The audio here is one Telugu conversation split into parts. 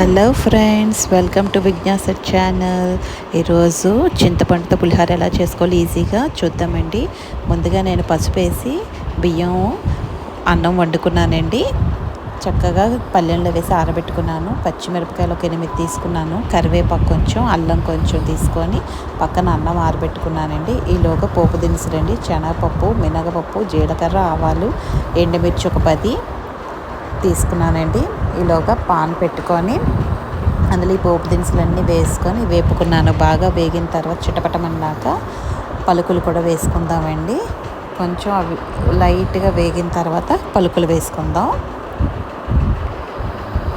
Hello friends welcome to Vignasa channel ఈరోజు చింతపండుతో పులిహోర ఎలా చేసుకోవాలి? ఈజీగా చూద్దామండి. ముందుగా నేను పసుపు వేసి బియ్యం అన్నం వండుకున్నానండి. చక్కగా పల్లెంలో వేసి ఆరబెట్టుకున్నాను. పచ్చిమిరపకాయలు ఒక ఎనిమిది తీసుకున్నాను. కరివేపాకు కొంచెం అల్లం కొంచెం తీసుకొని పక్కన అన్నం ఆరబెట్టుకున్నానండి. ఈలోగా పోపు దినుసులండి. శనగపప్పు మినగపప్పు జీలకర్ర ఆవాలు ఎండుమిర్చి ఒక పది తీసుకున్నానండి. ఈలోగా పాన్ పెట్టుకొని అందులో ఈ పోపు దినుసులన్నీ వేసుకొని వేపుకున్నాను. బాగా వేగిన తర్వాత చిటపటమన్నాక పలుకులు కూడా వేసుకుందామండి. కొంచెం అవి లైట్గా వేగిన తర్వాత పలుకులు వేసుకుందాం.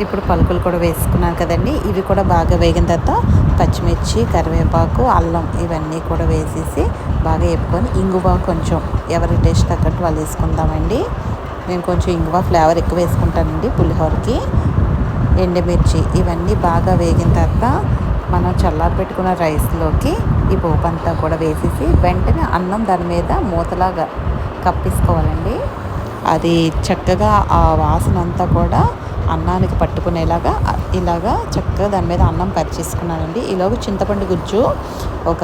ఇప్పుడు పలుకులు కూడా వేసుకున్నాను కదండి. ఇవి కూడా బాగా వేగిన తర్వాత పచ్చిమిర్చి కరివేపాకు అల్లం ఇవన్నీ కూడా వేసేసి బాగా వేపుకొని ఇంగువ కొంచెం ఎవరి టేస్ట్ తగ్గట్టు వాళ్ళు వేసుకుందామండి. నేను కొంచెం ఇంగువ ఫ్లేవర్ ఎక్కువ వేసుకుంటానండి పులిహోరకి. ఎండుమిర్చి ఇవన్నీ బాగా వేగిన తర్వాత మనం చల్లారి పెట్టుకున్న రైస్లోకి ఈ పోపు అంతా కూడా వేసేసి వెంటనే అన్నం దాని మీద మూతలాగా కప్పేసుకోవాలండి. అది చక్కగా ఆ వాసన అంతా కూడా అన్నానికి పట్టుకునేలాగా ఇలాగా చక్కగా దాని మీద అన్నం పరిచేసుకున్నానండి. ఈలోగా చింతపండు గుజ్జు ఒక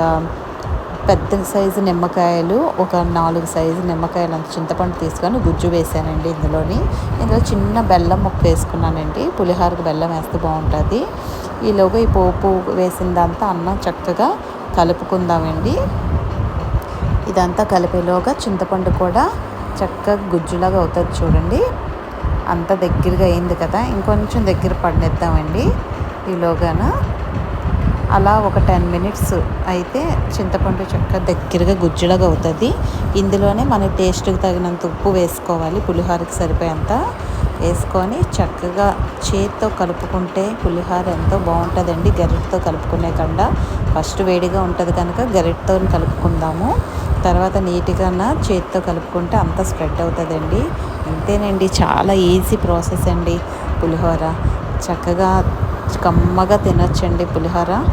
పెద్ద సైజు నిమ్మకాయలు ఒక నాలుగు సైజు నిమ్మకాయలు అంత చింతపండు తీసుకొని గుజ్జు వేసానండి ఇందులోని. ఇందులో చిన్న బెల్లం ముక్క వేసుకున్నానండి. పులిహోరకు బెల్లం వేస్తే బాగుంటుంది. ఈలోగా ఈ పోపు వేసిందంతా అన్నం చక్కగా కలుపుకుందామండి. ఇదంతా కలిపేలోగా చింతపండు కూడా చక్కగా గుజ్జులాగా అవుతుంది చూడండి. అంత దగ్గరగా అయింది కదా. ఇంకొంచెం దగ్గర పడినిద్దామండి. ఈలోగాన అలా ఒక టెన్ మినిట్స్ అయితే చింతపండు చెక్క దగ్గరగా గుజ్జులాగా అవుతుంది. ఇందులోనే మన టేస్ట్కి తగినంత ఉప్పు వేసుకోవాలి. పులిహోరకి సరిపోయేంత వేసుకొని చక్కగా చేతితో కలుపుకుంటే పులిహోర ఎంతో బాగుంటుందండి. గరిటతో కలుపుకునే కన్నా ఫస్ట్ వేడిగా ఉంటుంది కనుక గరిటతో కలుపుకుందాము. తర్వాత నీట్గా చేతితో కలుపుకుంటే అంత స్ప్రెడ్ అవుతుందండి. అంతేనండి చాలా ఈజీ ప్రాసెస్ అండి పులిహోర. చక్కగా కమ్మగా తినొచ్చండి పులిహోర.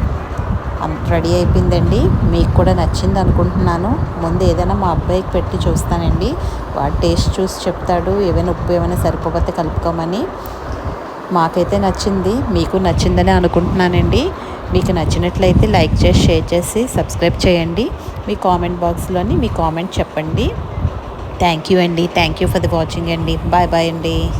రెడీ అయిపోయిందండి. మీకు కూడా నచ్చింది అనుకుంటున్నాను. ముందు ఏదైనా మా అబ్బాయికి పెట్టి చూస్తానండి. వాడు టేస్ట్ చూసి చెప్తాడు. ఏమైనా ఉప్పు ఏమైనా సరిపోతే కలుపుకోమని. మాకైతే నచ్చింది. మీకు నచ్చిందని అనుకుంటున్నానండి. మీకు నచ్చినట్లయితే లైక్ చేసి షేర్ చేసి సబ్స్క్రైబ్ చేయండి. మీ కామెంట్ బాక్స్లోని మీ కామెంట్ చెప్పండి. థ్యాంక్ యూ అండి. Thank you for the watching అండి. బాయ్ బాయ్ అండి.